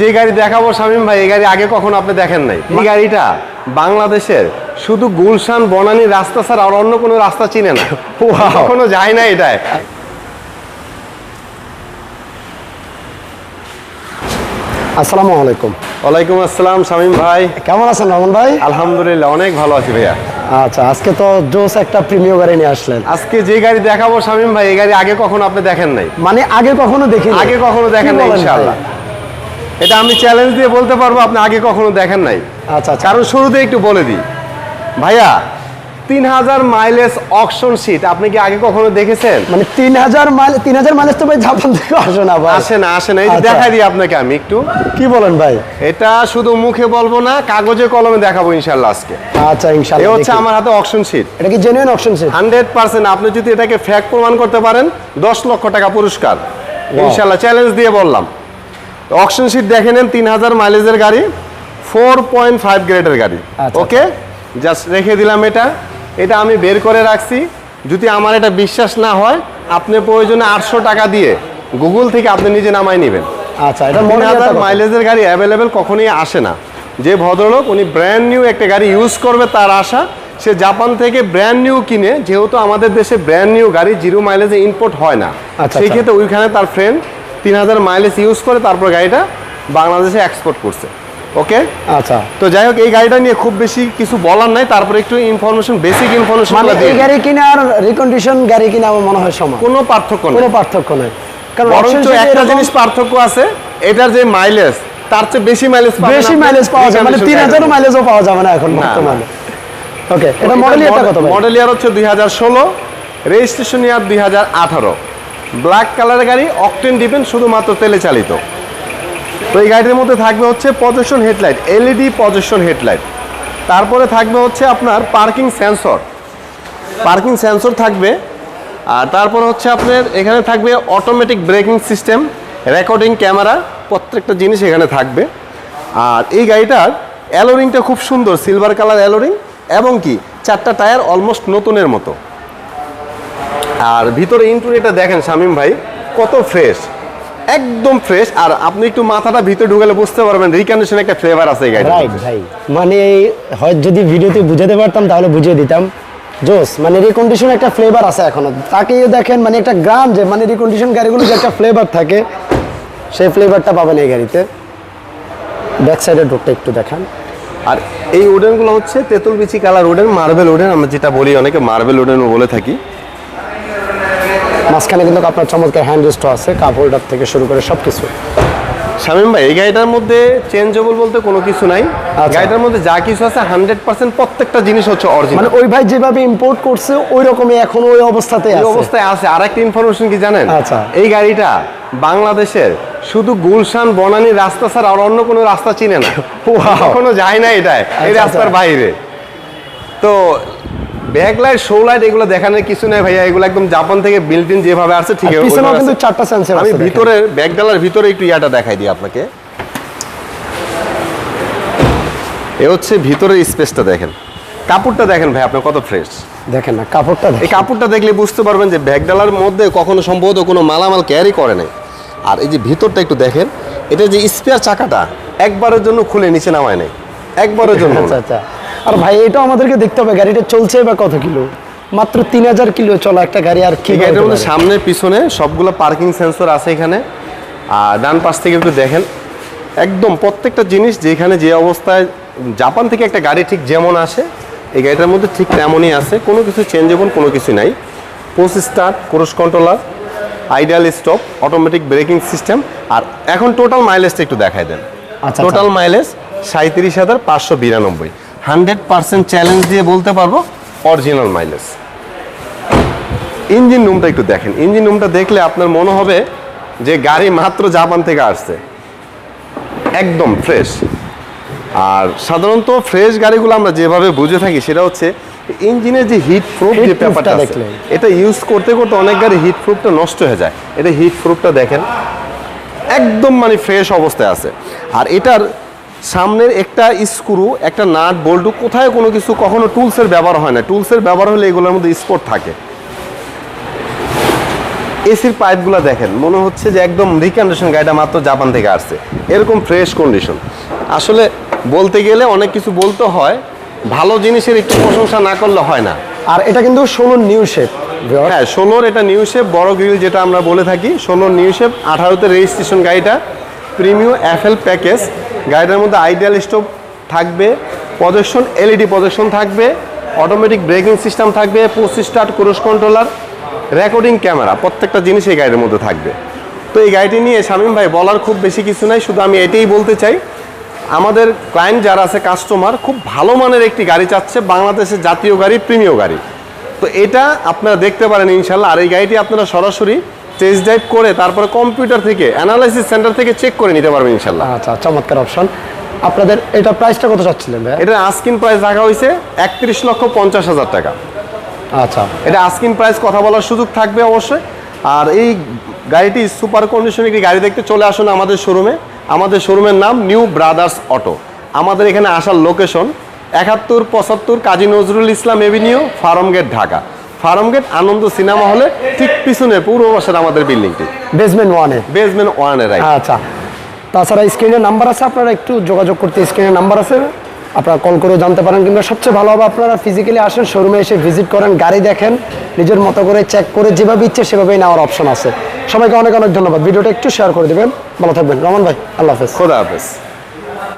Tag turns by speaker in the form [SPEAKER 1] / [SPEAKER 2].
[SPEAKER 1] যে গাড়ি দেখাবো শামীম ভাই এই গাড়ি আগে কখনো আপনি দেখেন নাই। এই গাড়িটা বাংলাদেশের শুধু গুলশান বনানী রাস্তা ছাড়া আর অন্য কোনো রাস্তা চিনে না। কখনো যায় না এটায়।
[SPEAKER 2] আসসালামু আলাইকুম।
[SPEAKER 1] ওয়ালাইকুম আসসালাম শামীম ভাই।
[SPEAKER 2] কেমন আছেন রমন ভাই?
[SPEAKER 1] আলহামদুলিল্লাহ অনেক ভালো আছি ভাইয়া।
[SPEAKER 2] আচ্ছা আজকে তো জোস একটা প্রিমিয় গাড়ি নিয়ে আসলেন।
[SPEAKER 1] আজকে যে গাড়ি দেখাবো শামীম ভাই এই গাড়ি আগে কখনো আপনি দেখেন নাই।
[SPEAKER 2] মানে আগে কখনো দেখি
[SPEAKER 1] আগে কখনো দেখেন নাই ইনশাআল্লাহ। এটা আমি চ্যালেঞ্জ দিয়ে বলতে পারব আপনি আগে কখনো দেখেন নাই।
[SPEAKER 2] আচ্ছা আচ্ছা।
[SPEAKER 1] কারণ শুরুতে একটু বলে দিই। ভাইয়া তিন হাজার মাইলেজ অকশন সিট আপনি কি আগে কখনো দেখেছেন?
[SPEAKER 2] মানে তিন হাজার মাইল তিন হাজার মাইলেজ তো ভাই জাপান থেকে আসে না ভাই।
[SPEAKER 1] আসে না আসে না এই
[SPEAKER 2] আচ্ছা।
[SPEAKER 1] দেখাই দিই আপনাকে আমি একটু।
[SPEAKER 2] কি বলেন ভাই?
[SPEAKER 1] এটা শুধু মুখে বলব না কাগজে কলমে দেখাবো ইনশাল্লাহ আজকে।
[SPEAKER 2] আচ্ছা
[SPEAKER 1] এ
[SPEAKER 2] ইনশাআল্লাহ
[SPEAKER 1] হচ্ছে আমার হাতে অকশন সিট
[SPEAKER 2] এটা কি genuine auction sheet
[SPEAKER 1] hundred percent আপনি যদি এটাকে ফ্যাক প্রমাণ করতে পারেন দশ লক্ষ টাকা পুরস্কার। ইনশাল্লাহ চ্যালেঞ্জ দিয়ে বললাম। অকশন সিট দেখে নেন তিন হাজার মাইলেজের গাড়ি ফোর পয়েন্ট ফাইভ গ্রেডের গাড়ি।
[SPEAKER 2] আচ্ছা।
[SPEAKER 1] ওকে জাস্ট রেখে দিলাম এটা। এটা আমি বের করে রাখছি। যদি আমার এটা বিশ্বাস না হয় আপনি প্রয়োজনে আটশো টাকা দিয়ে গুগল থেকে আপনি নিজে নামাই নেবেন।
[SPEAKER 2] আচ্ছা এটা
[SPEAKER 1] তিন হাজার মাইলেজের গাড়ি অ্যাভেলেবেল কখনোই আসে না। যে ভদ্রলোক উনি ব্র্যান্ড নিউ একটা গাড়ি ইউজ করবে তার আশা সে জাপান থেকে ব্র্যান্ড নিউ কিনে যেহেতু আমাদের দেশে ব্র্যান্ড নিউ গাড়ি জিরো মাইলেজে ইম্পোর্ট হয় না।
[SPEAKER 2] আচ্ছা।
[SPEAKER 1] সেই ক্ষেত্রে ওইখানে তার ফ্রেন্ড তিন হাজার মাইলেজ ইউজ করে তারপর গাড়িটা বাংলাদেশে এক্সপোর্ট করছে। ওকে
[SPEAKER 2] আচ্ছা।
[SPEAKER 1] তো যাই হোক এই গাড়িটা নিয়ে খুব বেশি কিছু বলার নাই তারপরে একটু ইনফরমেশন বেসিক ইনফরমেশন
[SPEAKER 2] মানে এই গাড়ি কিনে আর রিকন্ডিশন গাড়ি কিনে আমার মনে হয় সমান।
[SPEAKER 1] কোনো পার্থক্য নেই।
[SPEAKER 2] কোনো পার্থক্য নেই। কারণ
[SPEAKER 1] বরঞ্চ একটা জিনিস পার্থক্য আছে এটার যে মাইলেজ তার চেয়ে বেশি মাইলেজ
[SPEAKER 2] বেশি মাইলেজ পাওয়া যায় মানে তিন হাজারও মাইলেজও পাওয়া যাবে না এখন বর্তমানে। ওকে এটা মডেল এটা কত
[SPEAKER 1] মডেল ইয়ার হচ্ছে দুই হাজার ষোলো রেজিস্ট্রেশন ইয়ার দুই হাজার আঠারো। ব্ল্যাক কালারের গাড়ি অকটেন ডিপেন শুধুমাত্র তেলে চালিত তো এই গাড়ির মধ্যে থাকবে হচ্ছে position headlight LED position headlight তারপরে থাকবে হচ্ছে আপনার পার্কিং সেন্সর পার্কিং সেন্সর থাকবে। আর তারপরে হচ্ছে আপনার এখানে থাকবে automatic braking system recording camera প্রত্যেকটা জিনিস এখানে থাকবে। আর এই গাড়িটার অ্যালোরিংটা খুব সুন্দর সিলভার কালার অ্যালোরিং এবং কি, চারটা টায়ার অলমোস্ট নতুনের মতো। আর ভিতরে ইন্টুরিটা দেখেন শামিম ভাই কত ফ্রেশ একদম ফ্রেশ আর আপনি একটু মাথাটা ভিতরে ঢুকালে বুঝতে পারবেন রিকন্ডিশন একটা ফ্লেভার আছে
[SPEAKER 2] রাইট ভাই মানে হয় যদি ভিডিওতে বুঝাতে পারতাম তাহলে বুঝিয়ে দিতাম। জোস মানে রিকন্ডিশন একটা ফ্লেভার আছে এখনও। তাকেই দেখেন মানে একটা গ্রাম যে মানে রিকন্ডিশন গাড়িগুলো যে একটা ফ্লেভার থাকে সেই ফ্লেভারটা পাবেন এই গাড়িতে। ব্যাক সাইডের ডোরটা একটু দেখান।
[SPEAKER 1] আর এই উডেনগুলো হচ্ছে তেঁতুল বিচি কালার উডেন মার্বেল উডেন আমরা যেটা বলি অনেকে মার্বেল উডেনও বলে থাকি।
[SPEAKER 2] মাঝখানে কিন্তু আপনার চমৎকার হ্যান্ড রেস্টও আছে কাপ হোল্ডার থেকে শুরু করে সব কিছু
[SPEAKER 1] শামিম ভাই এই গাড়িটার মধ্যে চেঞ্জেবল বলতে কোনো কিছু নাই।
[SPEAKER 2] আচ্ছা।
[SPEAKER 1] গাড়িটার মধ্যে যা কিছু আছে হান্ড্রেড পার্সেন্ট প্রত্যেকটা জিনিস হচ্ছে
[SPEAKER 2] মানে ওই ভাই যেভাবে ইম্পোর্ট করছে ওই রকমই এখন ওই অবস্থাতে আছে।
[SPEAKER 1] অবস্থায় আছে। আর একটা ইনফরমেশন কি জানেন?
[SPEAKER 2] আচ্ছা।
[SPEAKER 1] এই গাড়িটা বাংলাদেশের শুধু গুলশান বনানী রাস্তা ছাড়া আর অন্য কোনো রাস্তা চিনে না. কখনো যায় না এটা এই
[SPEAKER 2] আচ্ছা,
[SPEAKER 1] রাস্তার
[SPEAKER 2] আচ্ছা।
[SPEAKER 1] বাইরে। তো ব্যাক লাইট শো লাইট এগুলো দেখানোর কিছু নেই ভাইয়া এগুলো একদম জাপান থেকে বিল্ট ইন যেভাবে আসছে ঠিক
[SPEAKER 2] আর পিছনেও কিন্তু
[SPEAKER 1] আছে।
[SPEAKER 2] চারটা সেন্সর
[SPEAKER 1] আমি ভিতরে ব্যাক ডালার ভিতরে একটু ইয়াটা দেখাই দিই আপনাকে। এ হচ্ছে ভিতরের স্পেসটা দেখেন। কাপড়টা দেখেন ভাই আপনার কত ফ্রেশ
[SPEAKER 2] দেখেন। দেখেন না কাপড়টা
[SPEAKER 1] এই কাপড়টা দেখলে বুঝতে পারবেন যে ব্যাগ ডালার মধ্যে কখনো সম্ভবত কোনো মালামাল ক্যারি করে নাই। আর এই যে ভিতরটা একটু দেখেন এটা যে স্পেয়ার চাকাটা একবারের জন্য খুলে নিচে নামায় নাই। একবারের জন্য।
[SPEAKER 2] আচ্ছা আচ্ছা। আর ভাই এটা আমাদেরকে দেখতে হবে গাড়িটা চলছে বা কত কিলো? মাত্র তিন হাজার কিলো চলা একটা গাড়ি আর কি
[SPEAKER 1] এই গাড়িটার মধ্যে সামনে পিছনে সবগুলো পার্কিং সেন্সর আছে এখানে। আর ডান পাশ থেকে একটু দেখেন একদম প্রত্যেকটা জিনিস যেখানে যে অবস্থায় জাপান থেকে একটা গাড়ি ঠিক যেমন আসে এই গাড়িটার মধ্যে ঠিক তেমনই আছে কোনো কিছু চেঞ্জেবল কোনো কিছু নাই। Post start cruise controller ideal stop automatic braking system আর এখন টোটাল মাইলেজটা একটু দেখাই দেন। টোটাল মাইলেজ সাঁত্রিশ হাজার পাঁচশো বিরানব্বই। হান্ড্রেড পার্সেন্ট চ্যালেঞ্জ দিয়ে বলতে পারব অরিজিনাল মাইলেজ ইঞ্জিন রুমটা একটু দেখেন। ইঞ্জিন রুমটা দেখলে আপনার মনে হবে যে গাড়ি মাত্র জাপান থেকে আসছে। একদম ফ্রেশ আর সাধারণত ফ্রেশ গাড়িগুলো আমরা যেভাবে বুঝে থাকি সেটা হচ্ছে ইঞ্জিনের যে হিট প্রুফ যে
[SPEAKER 2] proof
[SPEAKER 1] ব্যাপারটা
[SPEAKER 2] টা
[SPEAKER 1] আছে,
[SPEAKER 2] দেখলে।
[SPEAKER 1] এটা ইউজ করতে করতে অনেক গাড়ি হিট প্রুফটা নষ্ট হয়ে যায়। এটা হিট প্রুফটা দেখেন। একদম মানে ফ্রেশ অবস্থায় আছে। আর এটার সামনের একটা স্ক্রু একটা নাট বল্টু কোথায় কোনো কিছু কখনো টুলসের ব্যবহার হয় না। টুলসের ব্যবহার হলে এগুলোর মধ্যে স্পট থাকে। এসির পাইপগুলো দেখেন মনে হচ্ছে যে একদম রিকন্ডিশন গাড়িটা মাত্র জাপান থেকে আসছে। এরকম ফ্রেশ কন্ডিশন। আসলে বলতে গেলে অনেক কিছু বলতে হয় ভালো জিনিসের একটু প্রশংসা না করলে হয় না।
[SPEAKER 2] আর এটা কিন্তু ষোলো নিউ শেপ
[SPEAKER 1] হ্যাঁ ষোলোর এটা নিউ শেপ বড় গ্রিল যেটা আমরা বলে থাকি ষোলোর নিউ শেপ আঠারোতে রেজিস্ট্রেশন গাড়িটা প্রিমিয়াম এফএল প্যাকেজ গাড়িটার মধ্যে আইডিয়াল স্টোভ থাকবে প্রজেকশন এলইডি প্রজেকশন থাকবে অটোমেটিক ব্রেকিং সিস্টেম থাকবে post start cruise controller recording camera প্রত্যেকটা জিনিস এই গাড়ির মধ্যে থাকবে। তো এই গাড়িটি নিয়ে শামীম ভাই বলার খুব বেশি কিছু নাই, শুধু আমি এটাই বলতে চাই, আমাদের ক্লায়েন্ট যারা আছে কাস্টমার খুব ভালো মানের একটি গাড়ি চাচ্ছে, বাংলাদেশের জাতীয় গাড়ি প্রিমিয় গাড়ি। তো এটা আপনারা দেখতে পারেন ইনশাল্লাহ, আর এই গাড়িটি আপনারা সরাসরি টেস্ট ড্রাইভ করে তারপরে কম্পিউটার থেকে অ্যানালাইসিস সেন্টার থেকে চেক করে নিতে পারবেন ইনশাল্লাহ
[SPEAKER 2] আচ্ছা চমৎকার অপশন আপনাদের এটা প্রাইসটা কত চাচ্ছিলেন ভাই
[SPEAKER 1] এটা আস্কিন প্রাইস রাখা হয়েছে একত্রিশ লক্ষ পঞ্চাশ হাজার টাকা।
[SPEAKER 2] আচ্ছা।
[SPEAKER 1] এটা আস্কিন প্রাইস কথা বলার সুযোগ থাকবে অবশ্যই। আর এই গাড়িটি সুপার কন্ডিশনে একটি গাড়ি দেখতে চলে আসুন আমাদের শোরুমে আমাদের শোরুমের নাম নিউ ব্রাদার্স অটো আমাদের এখানে আসার লোকেশন একাত্তর পঁচাত্তর Kazi Nazrul Islam avenue Farmgate Dhaka. Farmgate Ananda cinema হলে ঠিক পিছনে পূর্ব পাশের আমাদের বিল্ডিংটি।
[SPEAKER 2] বেসমেন্ট ওয়ানে
[SPEAKER 1] বেসমেন্ট ওয়ানের রাইট
[SPEAKER 2] আচ্ছা। তাছাড়া স্ক্রিনের নাম্বার আছে আপনারা একটু যোগাযোগ করতে স্ক্রিনের নাম্বার আছে। আপনারা কল করেও জানতে পারেন কিংবা সবচেয়ে ভালো হবে আপনারা ফিজিক্যালি আসেন শোরুমে এসে ভিজিট করেন গাড়ি দেখেন নিজের মতো করে চেক করে যেভাবে ইচ্ছে সেভাবেই নেওয়ার অপশন আছে। সবাইকে অনেক অনেক ধন্যবাদ। ভিডিওটা একটু শেয়ার করে দেবেন। ভালো থাকবেন। রমন ভাই আল্লাহ হাফেজ।
[SPEAKER 1] খোদা হাফেজ।